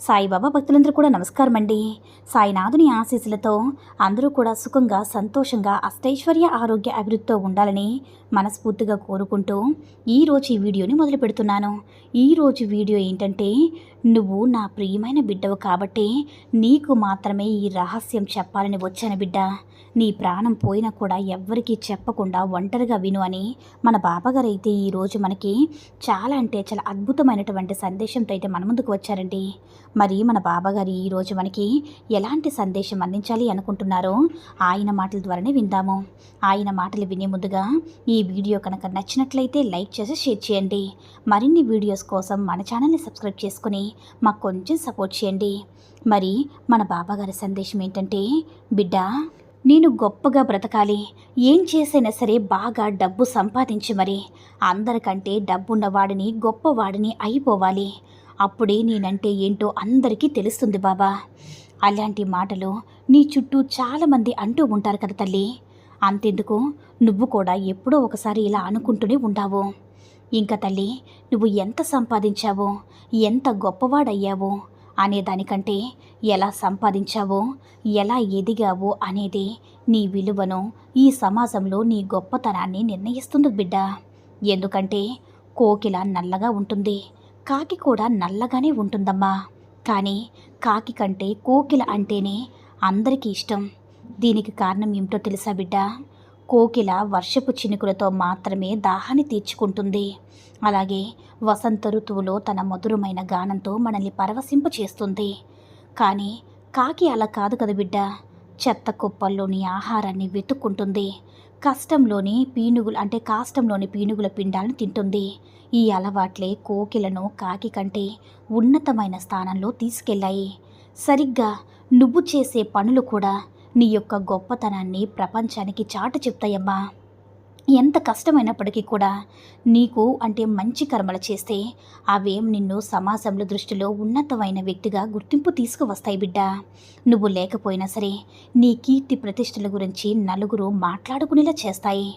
సాయిబాబా భక్తులందరూ కూడా నమస్కారం అండి సాయినాథుని ఆశీస్సులతో అందరూ కూడా సుఖంగా సంతోషంగా అష్టైశ్వర్య ఆరోగ్య అభివృద్ధితో ఉండాలని మనస్ఫూర్తిగా కోరుకుంటూ ఈరోజు ఈ వీడియోని మొదలు పెడుతున్నాను. ఈరోజు వీడియో ఏంటంటే నువ్వు నా ప్రియమైన బిడ్డవు కాబట్టి నీకు మాత్రమే ఈ రహస్యం చెప్పాలని వచ్చాను బిడ్డ. నీ ప్రాణం పోయినా కూడా ఎవ్వరికీ చెప్పకుండా ఒంటరిగా విను అని మన బాబాగారు అయితే ఈరోజు మనకి చాలా అంటే చాలా అద్భుతమైనటువంటి సందేశంతో అయితే మన ముందుకు వచ్చారండి. మరి మన బాబాగారి ఈరోజు మనకి ఎలాంటి సందేశం అందించాలి అనుకుంటున్నారో ఆయన మాటల ద్వారానే విందాము. ఆయన మాటలు వినే ముందుగా ఈ వీడియో కనుక నచ్చినట్లయితే లైక్ చేసి షేర్ చేయండి. మరిన్ని వీడియోస్ కోసం మన ఛానల్ని సబ్స్క్రైబ్ చేసుకుని మాకు కొంచెం సపోర్ట్ చేయండి. మరి మన బాబాగారి సందేశం ఏంటంటే బిడ్డ నేను గొప్పగా బ్రతకాలి. ఏం చేసైనా సరే బాగా డబ్బు సంపాదించి మరి. అందరికంటే డబ్బున్నవాడిని గొప్పవాడిని అయిపోవాలి. అప్పుడే నేనంటే ఏంటో అందరికీ తెలుస్తుంది బాబా. అలాంటి మాటలు నీ చుట్టూ చాలామంది అంటూ ఉంటారు కదా తల్లి. అంతెందుకు? నువ్వు కూడా ఎప్పుడో ఒకసారి ఇలా అనుకుంటూనే ఉంటావు. ఇంకా తల్లి నువ్వు ఎంత సంపాదించావో? ఎంత గొప్పవాడయ్యావో? అనే దానికంటే ఎలా సంపాదించావో? ఎలా ఎదిగావో? అనేది నీ విలువను ఈ సమాజంలో నీ గొప్పతనాన్ని నిర్ణయిస్తుంది బిడ్డ. ఎందుకంటే కోకిల నల్లగా ఉంటుంది. కాకి కూడా నల్లగానే ఉంటుందమ్మా. కానీ కాకి కంటే కోకిల అంటేనే అందరికీ ఇష్టం. దీనికి కారణం ఏమిటో తెలుసా బిడ్డ? కోకిల వర్షపు చినుకులతో మాత్రమే దాహాన్ని తీర్చుకుంటుంది. అలాగే వసంత ఋతువులో తన మధురమైన గానంతో మనల్ని పరవశింప చేస్తుంది కానీ కాకి అలా కాదు కదా బిడ్డ. చెత్త కుప్పల్లోని ఆహారాన్ని వెతుక్కుంటుంది. కష్టంలోని పీనుగులు అంటే కాష్టంలోని పీనుగుల పిండాలను తింటుంది. ఈ అలవాట్లే కోకిలను కాకి కంటే ఉన్నతమైన స్థానంలో తీసుకెళ్ళాయి. సరిగ్గా నువ్వు చేసే పనులు కూడా నీ యొక్క గొప్పతనాన్ని ప్రపంచానికి చాటు చెప్తాయమ్మా. ఎంత కష్టమైనప్పటికీ కూడా నీకు అంటే మంచి కర్మలు చేస్తే అవేం నిన్ను సమాజంలో దృష్టిలో ఉన్నతమైన వ్యక్తిగా గుర్తింపు తీసుకువస్తాయి బిడ్డ. నువ్వు లేకపోయినా సరే నీ కీర్తి ప్రతిష్టల గురించి నలుగురు మాట్లాడుకునేలా చేస్తాయి.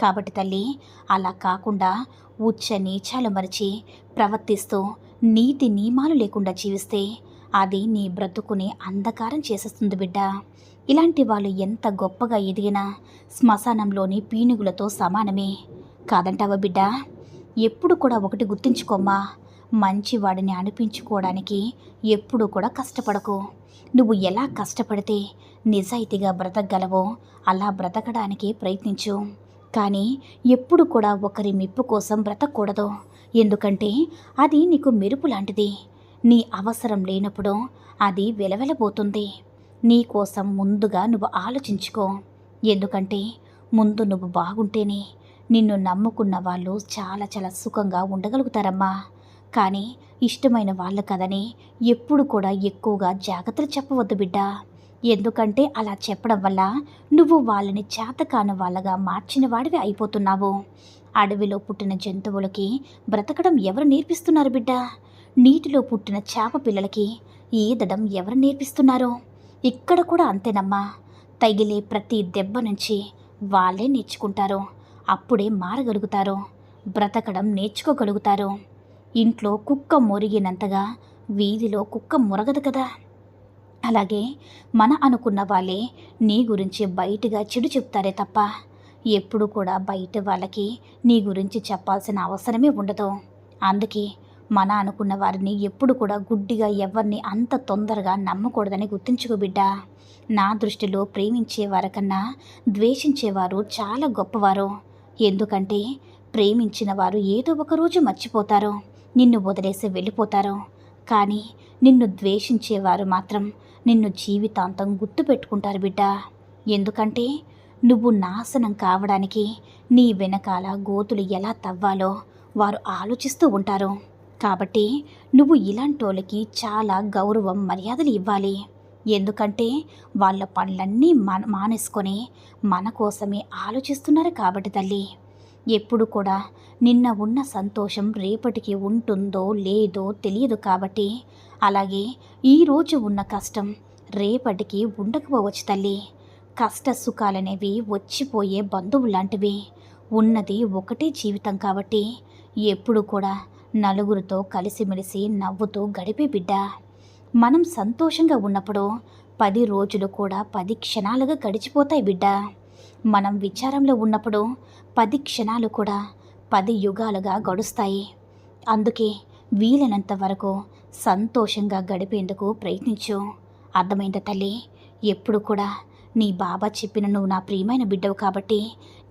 కాబట్టి తల్లి అలా కాకుండా ఉచ్చ నీచాలు మరిచి ప్రవర్తిస్తూ నీతి నియమాలు లేకుండా జీవిస్తే అది నీ బ్రతుకుని అంధకారం చేసేస్తుంది బిడ్డ. ఇలాంటి వాళ్ళు ఎంత గొప్పగా ఎదిగినా శ్మశానంలోని పీనుగులతో సమానమే. కాదంటావా బిడ్డ? ఎప్పుడు కూడా ఒకటి గుర్తుంచుకోమ్మా. మంచివాడిని అనిపించుకోవడానికి ఎప్పుడు కూడా కష్టపడకు. నువ్వు ఎలా కష్టపడితే నిజాయితీగా బ్రతకగలవో అలా బ్రతకడానికి ప్రయత్నించు. కానీ ఎప్పుడు కూడా ఒకరి మెప్పు కోసం బ్రతకూడదు. ఎందుకంటే అది నీకు మెరుపు లాంటిది నీ అవసరం లేనప్పుడు అది వెలవెలబోతుంది. నీ కోసం ముందుగా నువ్వు ఆలోచించుకో. ఎందుకంటే ముందు నువ్వు బాగుంటేనే నిన్ను నమ్ముకున్న వాళ్ళు చాలా చాలా సుఖంగా ఉండగలుగుతారమ్మా. కానీ ఇష్టమైన వాళ్ళు కదని ఎప్పుడు కూడా ఎక్కువగా జాగ్రత్తలు చెప్పవద్దు బిడ్డ. ఎందుకంటే అలా చెప్పడం వల్ల నువ్వు వాళ్ళని చేతకాని వాళ్ళగా మార్చిన వాడివి అయిపోతున్నావు. అడవిలో పుట్టిన జంతువులకి బ్రతకడం ఎవరు నేర్పిస్తున్నారు బిడ్డ? నీటిలో పుట్టిన చేప పిల్లలకి ఈదడం ఎవరు నేర్పిస్తున్నారు? ఇక్కడ కూడా అంతేనమ్మా. తగిలే ప్రతి దెబ్బ నుంచి వాళ్ళే నేర్చుకుంటారు. అప్పుడే మారగలుగుతారు. బ్రతకడం నేర్చుకోగలుగుతారు. ఇంట్లో కుక్క మురిగినంతగా వీధిలో కుక్క మురగదు కదా. అలాగే మన అనుకున్న వాళ్ళే నీ గురించి బయటగా చెడు చెప్తారే తప్ప ఎప్పుడు కూడా బయట వాళ్ళకి నీ గురించి చెప్పాల్సిన అవసరమే ఉండదు. అందుకే మన అనుకున్న వారిని ఎప్పుడు కూడా గుడ్డిగా ఎవరిని అంత తొందరగా నమ్మకూడదని గుర్తించుకో బిడ్డ. నా దృష్టిలో ప్రేమించేవారికన్నా ద్వేషించేవారు చాలా గొప్పవారు. ఎందుకంటే ప్రేమించిన వారు ఏదో ఒక రోజు మర్చిపోతారు నిన్ను వదిలేసి వెళ్ళిపోతారు. కానీ నిన్ను ద్వేషించేవారు మాత్రం నిన్ను జీవితాంతం గుర్తుపెట్టుకుంటారు బిడ్డ. ఎందుకంటే నువ్వు నాశనం కావడానికి నీ వెనకాల గోతులు ఎలా తవ్వాలో వారు ఆలోచిస్తూ ఉంటారు. కాబట్టి నువ్వు ఇలాంటోళ్ళకి చాలా గౌరవం మర్యాదలు ఇవ్వాలి. ఎందుకంటే వాళ్ళ పనులన్నీ మన మానేసుకొని మన కోసమే ఆలోచిస్తున్నారు కాబట్టి తల్లి. ఎప్పుడు కూడా నిన్న ఉన్న సంతోషం రేపటికి ఉంటుందో లేదో తెలియదు కాబట్టి అలాగే ఈరోజు ఉన్న కష్టం రేపటికి ఉండకపోవచ్చు తల్లి. కష్ట సుఖాలనేవి వచ్చిపోయే బంధువు లాంటివి ఉన్నది ఒకటే జీవితం కాబట్టి ఎప్పుడు కూడా నలుగురితో కలిసిమెలిసి నవ్వుతూ గడిపే బిడ్డ మనం సంతోషంగా ఉన్నప్పుడు పది రోజులు కూడా పది క్షణాలుగా గడిచిపోతాయి బిడ్డ. మనం విచారంలో ఉన్నప్పుడు పది క్షణాలు కూడా పది యుగాలుగా గడుస్తాయి. అందుకే వీలైనంత వరకు సంతోషంగా గడిపేందుకు ప్రయత్నించు. అర్థమైందా తల్లి? ఎప్పుడు కూడా నీ బాబా చెప్పిన నువ్వు నా ప్రియమైన బిడ్డవు కాబట్టి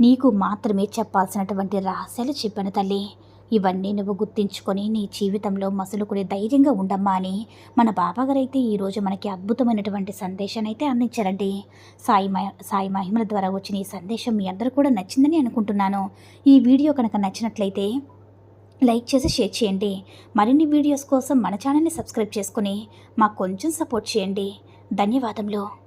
నీకు మాత్రమే చెప్పాల్సినటువంటి రహస్యాలు చెప్పాను తల్లి. ఇవన్నీ నువ్వు గుర్తించుకొని నీ జీవితంలో మసులుకుని ధైర్యంగా ఉండమ్మా అని మన బాబాగారైతే ఈరోజు మనకి అద్భుతమైనటువంటి సందేశాన్ని అయితే అందించారండి. సాయి సాయి మహిమల ద్వారా వచ్చిన ఈ సందేశం మీ అందరూ కూడా నచ్చిందని అనుకుంటున్నాను. ఈ వీడియో కనుక నచ్చినట్లయితే లైక్ చేసి షేర్ చేయండి. మరిన్ని వీడియోస్ కోసం మన ఛానల్ని సబ్స్క్రైబ్ చేసుకుని మాకు కొంచెం సపోర్ట్ చేయండి. ధన్యవాదములు.